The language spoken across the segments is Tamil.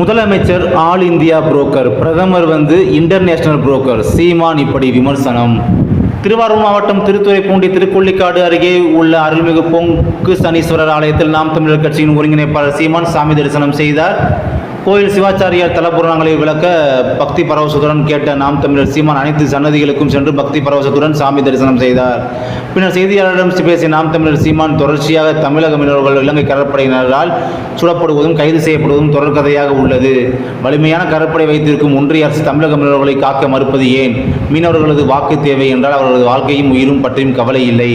முதலமைச்சர் ஆல் இந்தியா புரோக்கர் பிரதமர் வந்து இன்டர்நேஷனல் புரோக்கர் சீமான் இப்படி விமர்சனம். திருவாரூர் மாவட்டம் திருத்துறைப்பூண்டி திருக்கொள்ளிக்காடு அருகே உள்ள அருள்மிகு பொங்கு சனீஸ்வரர் ஆலயத்தில் நாம் தமிழர் கட்சியின் ஒருங்கிணைப்பாளர் சீமான் சாமி தரிசனம் செய்தார். கோயில் சிவாச்சாரியார் தலபுராணங்களை விளக்க பக்தி பரவசத்துடன் கேட்ட நாம் தமிழர் சீமான் அனைத்து சன்னதிகளுக்கும் சென்று பக்தி பரவசத்துடன் சாமி தரிசனம் செய்தார். பின்னர் செய்தியாளரிடம் பேசிய நாம் தமிழர் சீமான் தொடர்ச்சியாக தமிழக மீனவர்கள் இலங்கை கடற்படையினரால் சுடப்படுவதும் கைது செய்யப்படுவதும் தொடர்கதையாக உள்ளது. வலிமையான கடற்படை வைத்திருக்கும் ஒன்றிய அரசு தமிழக மீனவர்களை காக்க மறுப்பது ஏன்? மீனவர்களது வாக்கு தேவை என்றால் அவர்களது வாழ்க்கையும் உயிரும் பற்றியும் கவலை இல்லை.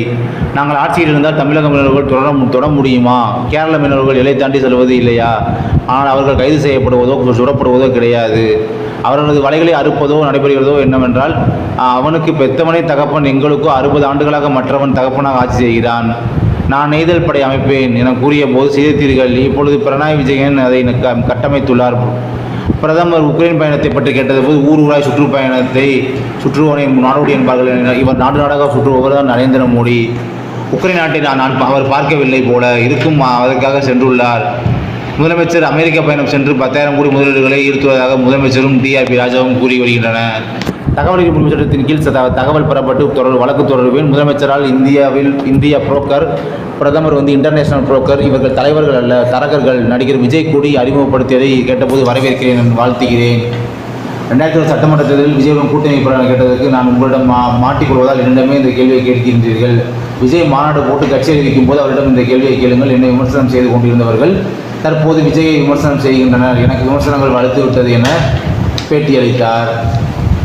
நாங்கள் ஆட்சியில் இருந்தால் தமிழக மீனவர்கள் தொடர தொட முடியுமா? கேரள மீனவர்கள் எல்லை தாண்டி செல்வது இல்லையா? ஆனால் அவர்கள் கைது செய்யப்படுவதோ சுடப்படுவதோ கிடையாது. அவர்களது வலைகளை அறுப்பதோ நடைபெறுகிறதோ என்னவென்றால் அவனுக்கு பெத்தவனே தகப்பன் எங்களுக்கோ அறுபது ஆண்டுகளாக மற்றவன் தகப்பனாக ஆட்சி செய்கிறான். நான் நெய்தல் படை அமைப்பேன் என கூறிய போது செய்தீர்கள் இப்பொழுது பிரணாய் விஜயன் அதை கட்டமைத்துள்ளார். பிரதமர் உக்ரைன் பயணத்தை பற்றி கேட்டபோது ஊர் ஊராய் சுற்றுப்பயணத்தை சுற்றுவோனை நாடோடி என்பார்கள் இவர் நாடு நாடாக சுற்றுபவர் தான் நரேந்திர மோடி. உக்ரைன் நாட்டை நான் அவர் பார்க்கவில்லை போல இருக்கும் அதற்காக சென்றுள்ளார். முதலமைச்சர் அமெரிக்க பயணம் சென்று பத்தாயிரம் கோடி முதலீடுகளை ஈர்த்துவதாக முதலமைச்சரும் டிஆர்பி ராஜாவும் கூறி வருகின்றனர். தகவல் உரிமை சட்டத்தின் கீழ் தகவல் பெறப்பட்டு தொடர் வழக்கு தொடர்பில் முதலமைச்சரால் இந்தியாவில் இந்திய புரோக்கர் பிரதமர் வந்து இன்டர்நேஷனல் புரோக்கர் இவர்கள் தலைவர்கள் அல்ல தரகர்கள். நடிகர் விஜய் கூடி அறிமுகப்படுத்தியதை கேட்டபோது வரவேற்கிறேன் வாழ்த்துகிறேன். ரெண்டாயிரத்தி சட்டமன்ற தேர்தலில் விஜயுடன் கூட்டணி போராட்டம் கேட்டதற்கு நான் உங்களிடம் மா மாட்டிக்கொள்வதால் என்னிடமே இந்த கேள்வியை கேட்கின்றீர்கள். விஜய் மாநாடு போட்டு கட்சி அறிவிக்கும் போது அவரிடம் இந்த கேள்வியை கேளுங்கள். என்னை விமர்சனம் செய்து கொண்டிருந்தவர்கள் தற்போது விஜயை விமர்சனம் செய்கின்றனர். எனக்கு விமர்சனங்கள் வலுத்து விட்டது என பேட்டியளித்தார்